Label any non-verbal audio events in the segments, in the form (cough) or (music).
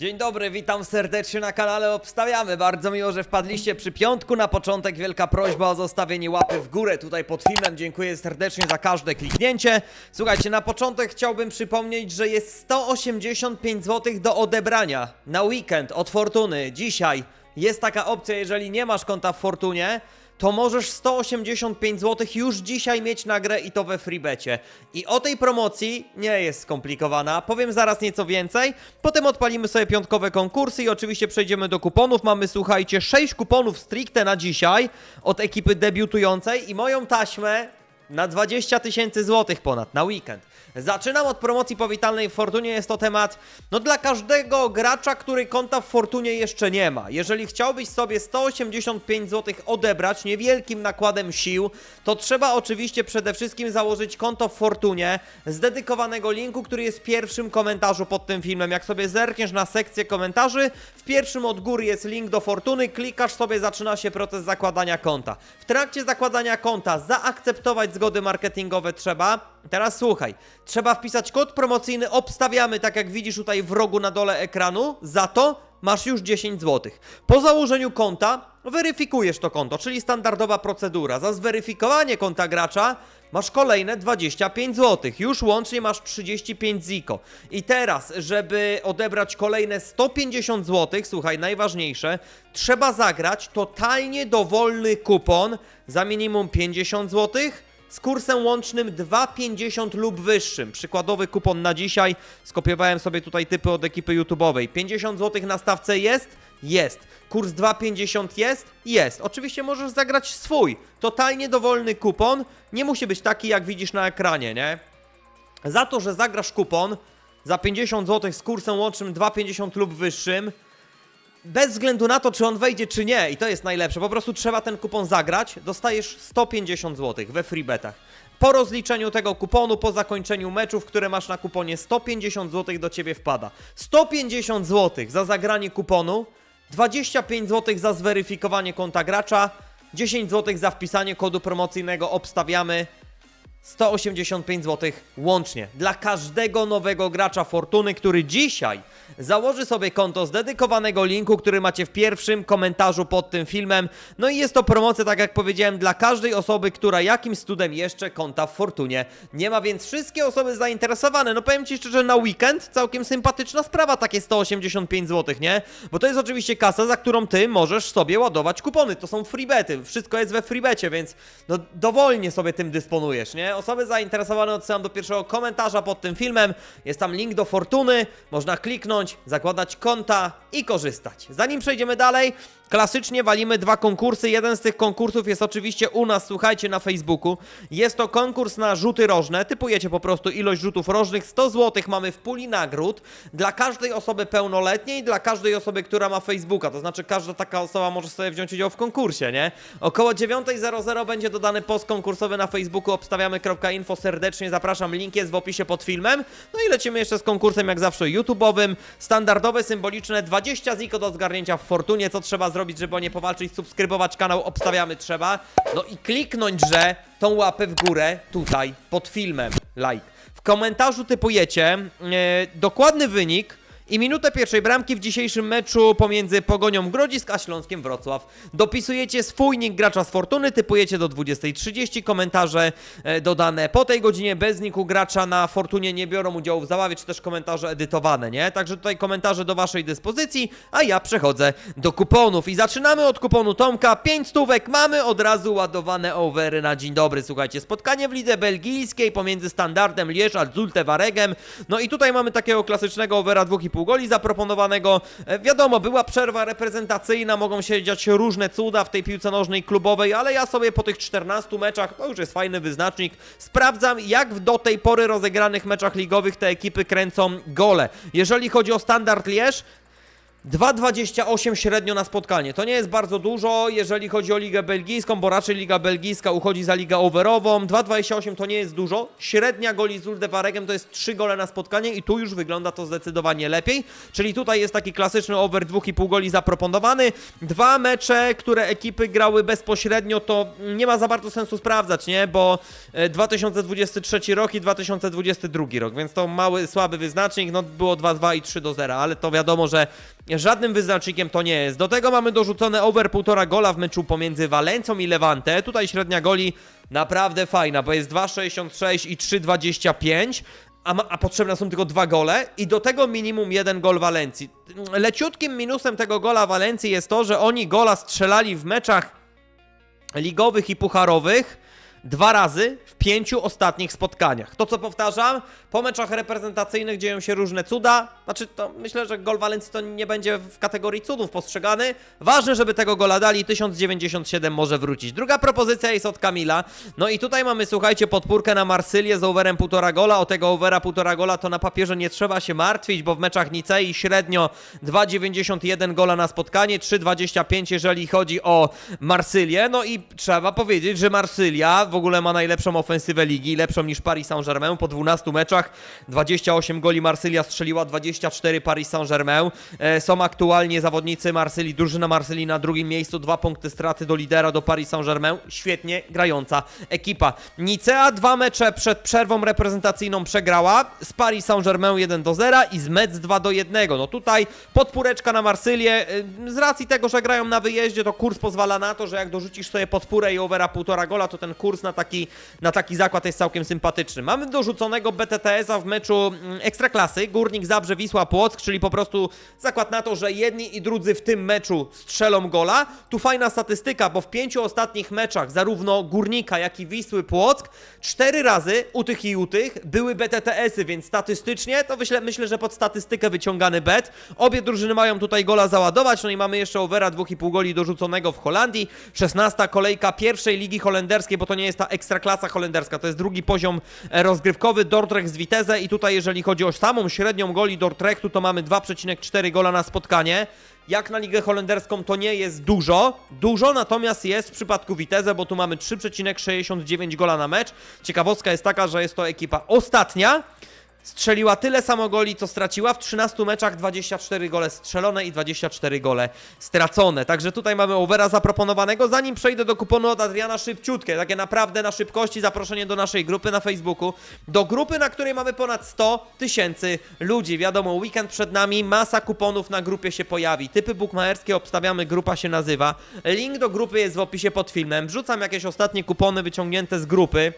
Dzień dobry, witam serdecznie na kanale Obstawiamy. Bardzo miło, że wpadliście przy piątku. Na początek wielka prośba o zostawienie łapy w górę tutaj pod filmem. Dziękuję serdecznie za każde kliknięcie. Słuchajcie, na początek chciałbym przypomnieć, że jest 185 zł do odebrania na weekend od Fortuny. Dzisiaj jest taka opcja, jeżeli nie masz konta w Fortunie, to możesz 185 zł już dzisiaj mieć na grę i to we freebecie. I o tej promocji nie jest skomplikowana. Powiem zaraz nieco więcej. Potem odpalimy sobie piątkowe konkursy i oczywiście przejdziemy do kuponów. Mamy, słuchajcie, 6 kuponów stricte na dzisiaj od ekipy debiutującej i moją taśmę na 20 tysięcy złotych ponad na weekend. Zaczynam od promocji powitalnej w Fortunie. Jest to temat no dla każdego gracza, który konta w Fortunie jeszcze nie ma. Jeżeli chciałbyś sobie 185 zł odebrać niewielkim nakładem sił, to trzeba oczywiście przede wszystkim założyć konto w Fortunie z dedykowanego linku, który jest w pierwszym komentarzu pod tym filmem. Jak sobie zerkniesz na sekcję komentarzy, w pierwszym od góry jest link do Fortuny, klikasz sobie, zaczyna się proces zakładania konta. W trakcie zakładania konta zaakceptować zgody marketingowe trzeba. Teraz słuchaj, trzeba wpisać kod promocyjny, obstawiamy tak jak widzisz tutaj w rogu na dole ekranu, za to masz już 10 zł. Po założeniu konta weryfikujesz to konto, czyli standardowa procedura. Za zweryfikowanie konta gracza masz kolejne 25 zł. Już łącznie masz 35 ziko. I teraz, żeby odebrać kolejne 150 zł, słuchaj, najważniejsze, trzeba zagrać totalnie dowolny kupon za minimum 50 zł z kursem łącznym 2,50 lub wyższym. Przykładowy kupon na dzisiaj. Skopiowałem sobie tutaj typy od ekipy YouTube'owej. 50 zł na stawce jest? Jest. Kurs 2,50 jest? Jest. Oczywiście możesz zagrać swój. Totalnie dowolny kupon. Nie musi być taki, jak widzisz na ekranie, nie? Za to, że zagrasz kupon za 50 zł z kursem łącznym 2,50 lub wyższym, bez względu na to, czy on wejdzie, czy nie, i to jest najlepsze, po prostu trzeba ten kupon zagrać, dostajesz 150 zł we freebetach. Po rozliczeniu tego kuponu, po zakończeniu meczów, które masz na kuponie, 150 zł do ciebie wpada. 150 zł za zagranie kuponu, 25 zł za zweryfikowanie konta gracza, 10 zł za wpisanie kodu promocyjnego obstawiamy. 185 zł łącznie dla każdego nowego gracza Fortuny, który dzisiaj założy sobie konto z dedykowanego linku, który macie w pierwszym komentarzu pod tym filmem. No i jest to promocja, tak jak powiedziałem, dla każdej osoby, która jakimś cudem jeszcze konta w Fortunie nie ma, więc wszystkie osoby zainteresowane, no powiem Ci szczerze, na weekend całkiem sympatyczna sprawa, takie 185 zł, nie? Bo to jest oczywiście kasa, za którą Ty możesz sobie ładować kupony, to są freebety, wszystko jest we freebecie, więc no dowolnie sobie tym dysponujesz, nie? Osoby zainteresowane odsyłam do pierwszego komentarza pod tym filmem. Jest tam link do Fortuny, można kliknąć, zakładać konta i korzystać. Zanim przejdziemy dalej, klasycznie walimy dwa konkursy. Jeden z tych konkursów jest oczywiście u nas, słuchajcie, na Facebooku. Jest to konkurs na rzuty rożne. Typujecie po prostu ilość rzutów rożnych. 100 zł mamy w puli nagród dla każdej osoby pełnoletniej, dla każdej osoby, która ma Facebooka. To znaczy każda taka osoba może sobie wziąć udział w konkursie, nie? Około 9.00 będzie dodany post konkursowy na Facebooku obstawiamy.info. Serdecznie zapraszam, link jest w opisie pod filmem. No i lecimy jeszcze z konkursem jak zawsze YouTube'owym. Standardowe, symboliczne 20 ziko do zgarnięcia w Fortunie. Co trzeba zrobić, żeby o nie powalczyć? Subskrybować kanał Obstawiamy trzeba. No i kliknąć, że tą łapę w górę tutaj pod filmem. Like. W komentarzu typujecie e, dokładny wynik i minutę pierwszej bramki w dzisiejszym meczu pomiędzy Pogonią Grodzisk a Śląskiem Wrocław. Dopisujecie swój nick gracza z Fortuny, typujecie do 20.30, komentarze e, dodane po tej godzinie. Bez niku gracza na Fortunie nie biorą udziału w zabawie, czy też komentarze edytowane, nie? Także tutaj komentarze do waszej dyspozycji, a ja przechodzę do kuponów. I zaczynamy od kuponu Tomka, 5 stówek, mamy od razu ładowane overy na dzień dobry, słuchajcie, spotkanie w lidze belgijskiej pomiędzy Standardem Lierz a Zulte Waregem, no i tutaj mamy takiego klasycznego overa 2,5 goli zaproponowanego. E, Wiadomo, była przerwa reprezentacyjna, mogą się dziać różne cuda w tej piłce nożnej klubowej, ale ja sobie po tych 14 meczach, to już jest fajny wyznacznik, sprawdzam jak w do tej pory rozegranych meczach ligowych te ekipy kręcą gole. Jeżeli chodzi o Standard Lierz, 2,28 średnio na spotkanie. To nie jest bardzo dużo, jeżeli chodzi o Ligę Belgijską, bo raczej Liga Belgijska uchodzi za ligę overową. 2,28 to nie jest dużo. Średnia goli z Uldewaregem to jest 3 gole na spotkanie i tu już wygląda to zdecydowanie lepiej. Czyli tutaj jest taki klasyczny over 2,5 goli zaproponowany. Dwa mecze, które ekipy grały bezpośrednio, to nie ma za bardzo sensu sprawdzać, nie? Bo e, 2023 rok i 2022 rok, więc to mały, słaby wyznacznik. No było 2-2 i 3 do 0, ale to wiadomo, że żadnym wyznacznikiem to nie jest. Do tego mamy dorzucone over 1,5 gola w meczu pomiędzy Walencją i Levante. Tutaj średnia goli naprawdę fajna, bo jest 2,66 i 3,25. A, a potrzebne są tylko dwa gole i do tego minimum jeden gol Walencji. Leciutkim minusem tego gola Walencji jest to, że oni gola strzelali w meczach ligowych i pucharowych dwa razy w pięciu ostatnich spotkaniach. To co powtarzam, po meczach reprezentacyjnych dzieją się różne cuda. Znaczy, to myślę, że gol Walencji to nie będzie w kategorii cudów postrzegany. Ważne, żeby tego gola dali. 1097 może wrócić. Druga propozycja jest od Kamila. No i tutaj mamy, słuchajcie, podpórkę na Marsylię z overem 1,5 gola. O tego overa 1,5 gola to na papierze nie trzeba się martwić, bo w meczach Nicei średnio 2,91 gola na spotkanie, 3,25 jeżeli chodzi o Marsylię. No i trzeba powiedzieć, że Marsylia w ogóle ma najlepszą ofensywę ligi, lepszą niż Paris Saint-Germain. Po 12 meczach 28 goli Marsylia strzeliła, 24 Paris Saint-Germain. E, są aktualnie zawodnicy Marsylii, drużyna Marsylii na drugim miejscu, dwa punkty straty do lidera, do Paris Saint-Germain. Świetnie grająca ekipa. Nicea dwa mecze przed przerwą reprezentacyjną przegrała, z Paris Saint-Germain 1 do 0 i z Metz 2 do 1. No tutaj podpóreczka na Marsylię, y, z racji tego, że grają na wyjeździe, to kurs pozwala na to, że jak dorzucisz sobie podpórę i overa 1,5 gola, to ten kurs na taki, na taki zakład jest całkiem sympatyczny. Mamy dorzuconego BTTS-a w meczu mm, Ekstraklasy, Górnik Zabrze Wisła Płock, czyli po prostu zakład na to, że jedni i drudzy w tym meczu strzelą gola. Tu fajna statystyka, bo w pięciu ostatnich meczach zarówno Górnika, jak i Wisły Płock cztery razy u tych i u tych były BTTS-y, więc statystycznie to myślę, myślę, że pod statystykę wyciągany bet. Obie drużyny mają tutaj gola załadować, no i mamy jeszcze overa 2,5 goli dorzuconego w Holandii. 16 kolejka pierwszej ligi holenderskiej, bo to nie jest ta ekstraklasa holenderska, to jest drugi poziom e, rozgrywkowy, Dordrecht z Vitesse i tutaj jeżeli chodzi o samą średnią goli Dordrechtu, to mamy 2,4 gola na spotkanie. Jak na ligę holenderską to nie jest dużo, dużo natomiast jest w przypadku Vitesse, bo tu mamy 3,69 gola na mecz. Ciekawostka jest taka, że jest to ekipa ostatnia, Strzeliła tyle samo goli, co straciła. W 13 meczach 24 gole strzelone i 24 gole stracone. Także tutaj mamy overa zaproponowanego. Zanim przejdę do kuponu od Adriana, szybciutkie, takie naprawdę na szybkości zaproszenie do naszej grupy na Facebooku. Do grupy, na której mamy ponad 100 tysięcy ludzi. Wiadomo, weekend przed nami, masa kuponów na grupie się pojawi. Typy bukmacherskie obstawiamy, grupa się nazywa. Link do grupy jest w opisie pod filmem. Wrzucam jakieś ostatnie kupony wyciągnięte z grupy.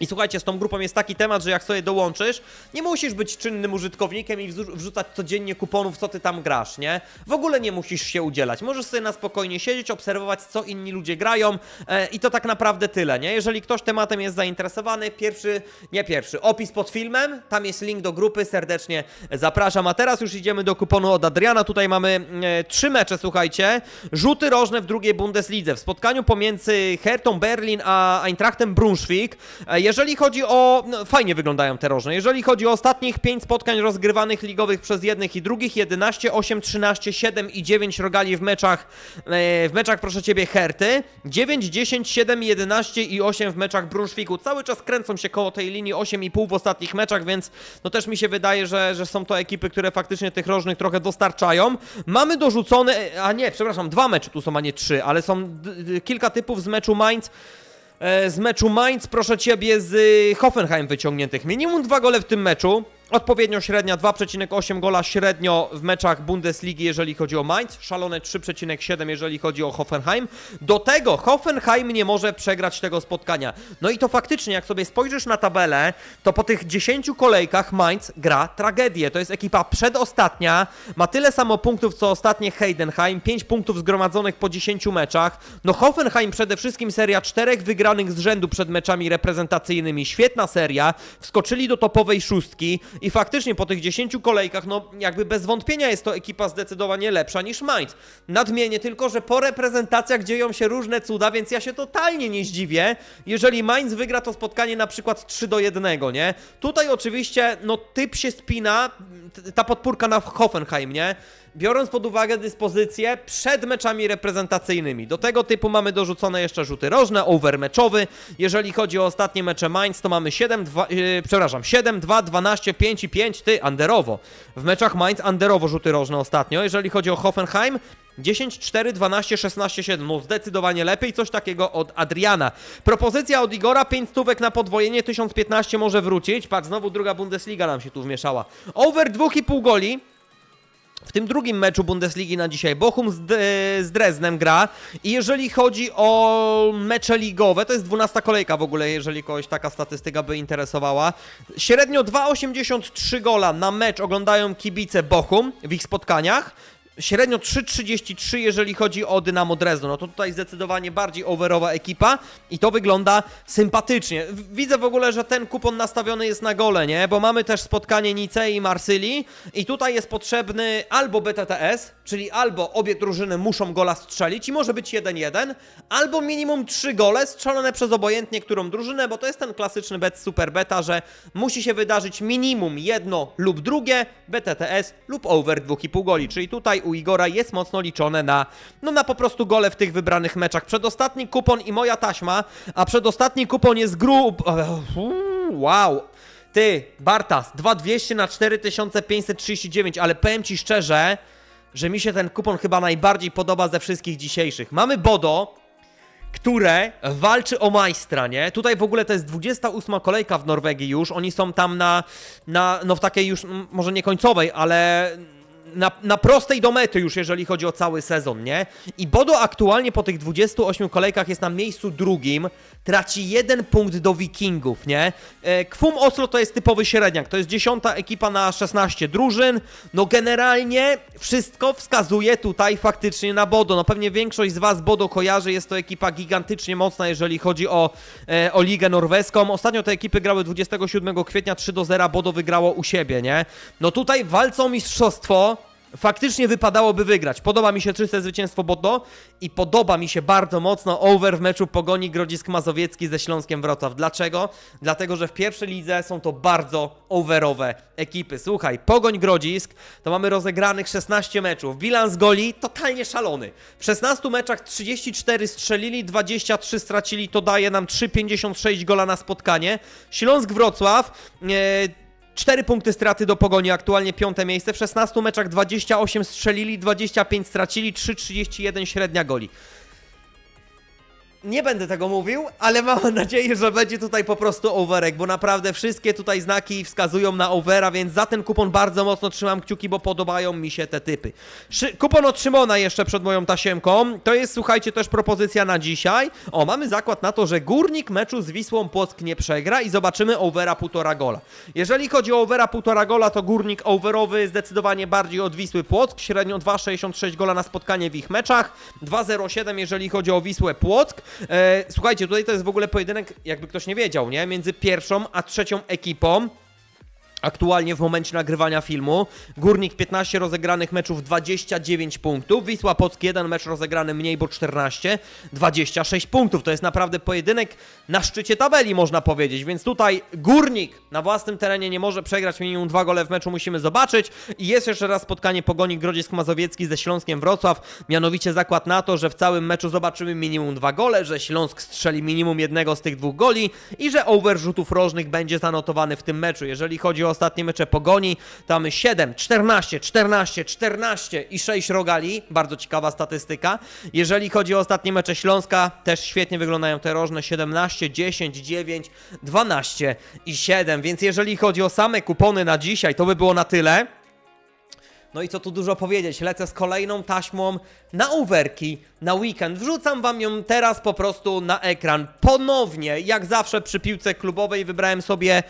I słuchajcie, z tą grupą jest taki temat, że jak sobie dołączysz, nie musisz być czynnym użytkownikiem i wrzucać codziennie kuponów, co ty tam grasz, nie? W ogóle nie musisz się udzielać. Możesz sobie na spokojnie siedzieć, obserwować, co inni ludzie grają e, i to tak naprawdę tyle, nie? Jeżeli ktoś tematem jest zainteresowany, pierwszy, nie pierwszy, opis pod filmem, tam jest link do grupy, serdecznie zapraszam. A teraz już idziemy do kuponu od Adriana. Tutaj mamy e, trzy mecze, słuchajcie. Rzuty rożne w drugiej Bundeslidze. W spotkaniu pomiędzy Hertą Berlin a Eintrachtem Brunswick. E, Jeżeli chodzi o... No, fajnie wyglądają te rożne. Jeżeli chodzi o ostatnich 5 spotkań rozgrywanych ligowych przez jednych i drugich, 11, 8, 13, 7 i 9 rogali w meczach, e, w meczach proszę Ciebie Herty, 9, 10, 7, 11 i 8 w meczach Brunszwiku. Cały czas kręcą się koło tej linii 8,5 w ostatnich meczach, więc no też mi się wydaje, że, że są to ekipy, które faktycznie tych rożnych trochę dostarczają. Mamy dorzucone, a nie, przepraszam, dwa mecze tu są, a nie trzy, ale są kilka typów z meczu Mainz, E, z meczu Mainz, proszę Ciebie, z y, Hoffenheim wyciągniętych. Minimum dwa gole w tym meczu. Odpowiednio średnia 2,8 gola średnio w meczach Bundesligi, jeżeli chodzi o Mainz, szalone 3,7 jeżeli chodzi o Hoffenheim. Do tego Hoffenheim nie może przegrać tego spotkania. No i to faktycznie, jak sobie spojrzysz na tabelę, to po tych 10 kolejkach Mainz gra tragedię. To jest ekipa przedostatnia, ma tyle samo punktów co ostatnie Heidenheim, 5 punktów zgromadzonych po 10 meczach. No Hoffenheim przede wszystkim seria czterech wygranych z rzędu przed meczami reprezentacyjnymi. Świetna seria, wskoczyli do topowej szóstki i faktycznie po tych 10 kolejkach, no jakby bez wątpienia jest to ekipa zdecydowanie lepsza niż Mainz. Nadmienię tylko, że po reprezentacjach dzieją się różne cuda, więc ja się totalnie nie zdziwię, jeżeli Mainz wygra to spotkanie na przykład 3 do 1, nie? Tutaj oczywiście, no typ się spina, ta podpórka na Hoffenheim, nie? Biorąc pod uwagę dyspozycję przed meczami reprezentacyjnymi. Do tego typu mamy dorzucone jeszcze rzuty rożne, over meczowy. Jeżeli chodzi o ostatnie mecze Mainz, to mamy 7, 2, yy, przepraszam, 7, 2, 12, 5 i 5, ty, underowo. W meczach Mainz underowo rzuty rożne ostatnio. Jeżeli chodzi o Hoffenheim, 10, 4, 12, 16, 7. No zdecydowanie lepiej. Coś takiego od Adriana. Propozycja od Igora, 5 stówek na podwojenie, 1015 może wrócić. Patrz, znowu druga Bundesliga nam się tu wmieszała. Over 2,5 goli. W tym drugim meczu Bundesligi na dzisiaj Bochum z, D- z Dreznem gra i jeżeli chodzi o mecze ligowe, to jest 12 kolejka w ogóle, jeżeli kogoś taka statystyka by interesowała. Średnio 2,83 gola na mecz oglądają kibice Bochum w ich spotkaniach. Średnio 3,33 jeżeli chodzi o Dynamo Drezno. No to tutaj zdecydowanie bardziej overowa ekipa i to wygląda sympatycznie. Widzę w ogóle, że ten kupon nastawiony jest na gole, nie? Bo mamy też spotkanie Nicei i Marsylii i tutaj jest potrzebny albo BTTS, czyli albo obie drużyny muszą gola strzelić i może być 1-1, albo minimum 3 gole strzelone przez obojętnie którą drużynę, bo to jest ten klasyczny bet super beta, że musi się wydarzyć minimum jedno lub drugie, BTTS lub over 2,5 goli, czyli tutaj u Igora jest mocno liczone na, no na po prostu gole w tych wybranych meczach. Przedostatni kupon i moja taśma, a przedostatni kupon jest grub... Wow! Ty, Bartas, 2200 na 4539, ale powiem ci szczerze, że mi się ten kupon chyba najbardziej podoba ze wszystkich dzisiejszych. Mamy Bodo, które walczy o majstra, nie? Tutaj w ogóle to jest 28 kolejka w Norwegii już. Oni są tam na, na no w takiej już, może nie końcowej, ale na, na prostej do mety już, jeżeli chodzi o cały sezon, nie? I Bodo aktualnie po tych 28 kolejkach jest na miejscu drugim, traci jeden punkt do Wikingów, nie? E, Kwum Oslo to jest typowy średniak, to jest dziesiąta ekipa na 16 drużyn, no generalnie wszystko wskazuje tutaj faktycznie na Bodo, no pewnie większość z Was Bodo kojarzy, jest to ekipa gigantycznie mocna, jeżeli chodzi o, e, o ligę norweską, ostatnio te ekipy grały 27 kwietnia 3 do 0, Bodo wygrało u siebie, nie? No tutaj walczą o mistrzostwo, faktycznie wypadałoby wygrać. Podoba mi się czyste zwycięstwo Bodo i podoba mi się bardzo mocno over w meczu Pogoni Grodzisk Mazowiecki ze Śląskiem Wrocław. Dlaczego? Dlatego, że w pierwszej lidze są to bardzo overowe ekipy. Słuchaj, Pogoń Grodzisk to mamy rozegranych 16 meczów. Bilans goli totalnie szalony. W 16 meczach 34 strzelili, 23 stracili, to daje nam 3,56 gola na spotkanie. Śląsk Wrocław... E, 4 punkty straty do pogoni, aktualnie piąte miejsce. W 16 meczach 28 strzelili, 25 stracili, 3,31 średnia goli. Nie będę tego mówił, ale mam (laughs) nadzieję, że będzie tutaj po prostu overek, bo naprawdę wszystkie tutaj znaki wskazują na overa, więc za ten kupon bardzo mocno trzymam kciuki, bo podobają mi się te typy. Szy kupon od Szymona jeszcze przed moją tasiemką. To jest, słuchajcie, też propozycja na dzisiaj. O, mamy zakład na to, że górnik meczu z Wisłą Płock nie przegra i zobaczymy overa półtora gola. Jeżeli chodzi o overa półtora gola, to górnik overowy zdecydowanie bardziej od Wisły Płock, średnio 2,66 gola na spotkanie w ich meczach, 2,07 jeżeli chodzi o Wisłę Płock. E, słuchajcie, tutaj to jest w ogóle pojedynek, jakby ktoś nie wiedział, nie? Między pierwszą a trzecią ekipą. Aktualnie w momencie nagrywania filmu Górnik 15 rozegranych meczów 29 punktów, Wisła Płock 1 mecz rozegrany mniej, bo 14, 26 punktów. To jest naprawdę pojedynek na szczycie tabeli, można powiedzieć. Więc tutaj Górnik na własnym terenie nie może przegrać minimum dwa gole w meczu, musimy zobaczyć. I jest jeszcze raz spotkanie Pogoni Grodzisk Mazowiecki ze Śląskiem Wrocław. Mianowicie zakład na to, że w całym meczu zobaczymy minimum dwa gole, że Śląsk strzeli minimum jednego z tych dwóch goli i że over rzutów rożnych będzie zanotowany w tym meczu. Jeżeli chodzi o ostatnie mecze Pogoni, tam 7, 14, 14, 14 i 6 rogali. Bardzo ciekawa statystyka. Jeżeli chodzi o ostatnie mecze Śląska, też świetnie wyglądają te rożne 17, 10, 9, 12 i 7. Więc jeżeli chodzi o same kupony na dzisiaj, to by było na tyle. No i co tu dużo powiedzieć, lecę z kolejną taśmą na overki na weekend. Wrzucam wam ją teraz po prostu na ekran. Ponownie, jak zawsze przy piłce klubowej wybrałem sobie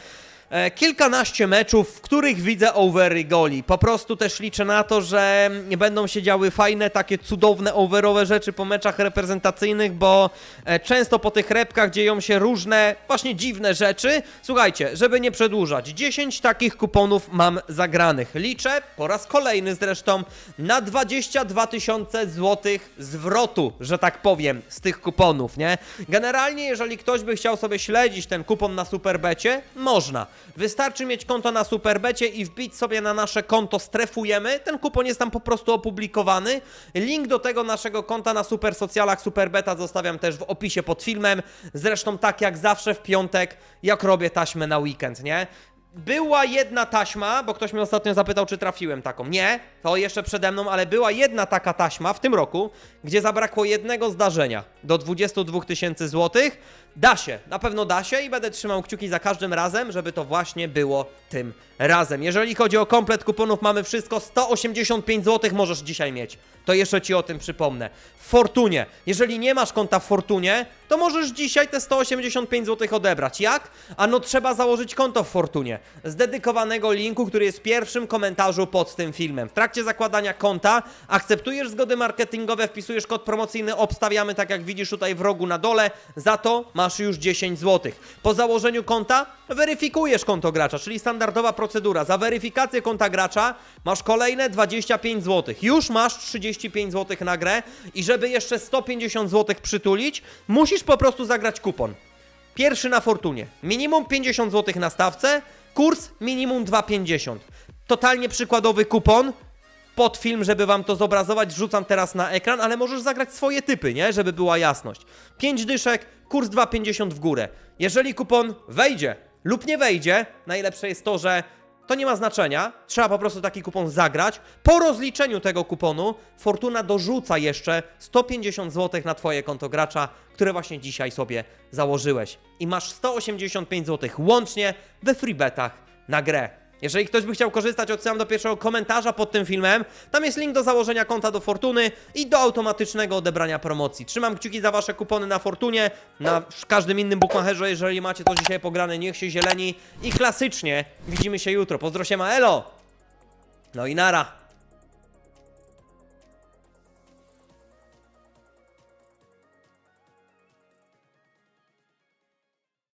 kilkanaście meczów, w których widzę overy goli. Po prostu też liczę na to, że będą się działy fajne, takie cudowne overowe rzeczy po meczach reprezentacyjnych, bo e, często po tych repkach dzieją się różne, właśnie dziwne rzeczy. Słuchajcie, żeby nie przedłużać, 10 takich kuponów mam zagranych. Liczę, po raz kolejny zresztą, na 22 tysiące złotych zwrotu, że tak powiem, z tych kuponów, nie? Generalnie, jeżeli ktoś by chciał sobie śledzić ten kupon na Superbecie, można. Wystarczy mieć konto na Superbecie i wbić sobie na nasze konto strefujemy. Ten kupon jest tam po prostu opublikowany. Link do tego naszego konta na super socjalach Superbeta zostawiam też w opisie pod filmem. Zresztą tak jak zawsze w piątek, jak robię taśmę na weekend, nie? Była jedna taśma, bo ktoś mnie ostatnio zapytał, czy trafiłem taką. Nie, to jeszcze przede mną, ale była jedna taka taśma w tym roku, gdzie zabrakło jednego zdarzenia do 22 tysięcy złotych. Da się, na pewno da się i będę trzymał kciuki za każdym razem, żeby to właśnie było tym razem. Jeżeli chodzi o komplet kuponów, mamy wszystko 185 zł możesz dzisiaj mieć. To jeszcze ci o tym przypomnę. W Fortunie. Jeżeli nie masz konta w Fortunie, to możesz dzisiaj te 185 zł odebrać. Jak? Ano trzeba założyć konto w Fortunie. Z dedykowanego linku, który jest w pierwszym komentarzu pod tym filmem. W trakcie zakładania konta akceptujesz zgody marketingowe, wpisujesz kod promocyjny, obstawiamy tak jak widzisz tutaj w rogu na dole. Za to masz już 10 zł. Po założeniu konta weryfikujesz konto gracza, czyli standardowa procedura. Za weryfikację konta gracza masz kolejne 25 zł. Już masz 35 zł na grę i żeby jeszcze 150 zł przytulić, musisz po prostu zagrać kupon. Pierwszy na Fortunie. Minimum 50 zł na stawce, kurs minimum 2,50. Totalnie przykładowy kupon pod film, żeby wam to zobrazować, rzucam teraz na ekran, ale możesz zagrać swoje typy, nie? Żeby była jasność. 5 dyszek, kurs 2,50 w górę. Jeżeli kupon wejdzie lub nie wejdzie, najlepsze jest to, że to nie ma znaczenia. Trzeba po prostu taki kupon zagrać. Po rozliczeniu tego kuponu Fortuna dorzuca jeszcze 150 zł na twoje konto gracza, które właśnie dzisiaj sobie założyłeś. I masz 185 zł łącznie we freebetach na grę. Jeżeli ktoś by chciał korzystać, odsyłam do pierwszego komentarza pod tym filmem. Tam jest link do założenia konta do Fortuny i do automatycznego odebrania promocji. Trzymam kciuki za wasze kupony na Fortunie, na każdym innym bookmacherze. Jeżeli macie to dzisiaj pograne, niech się zieleni. I klasycznie widzimy się jutro. Pozdro się, Elo! No i nara.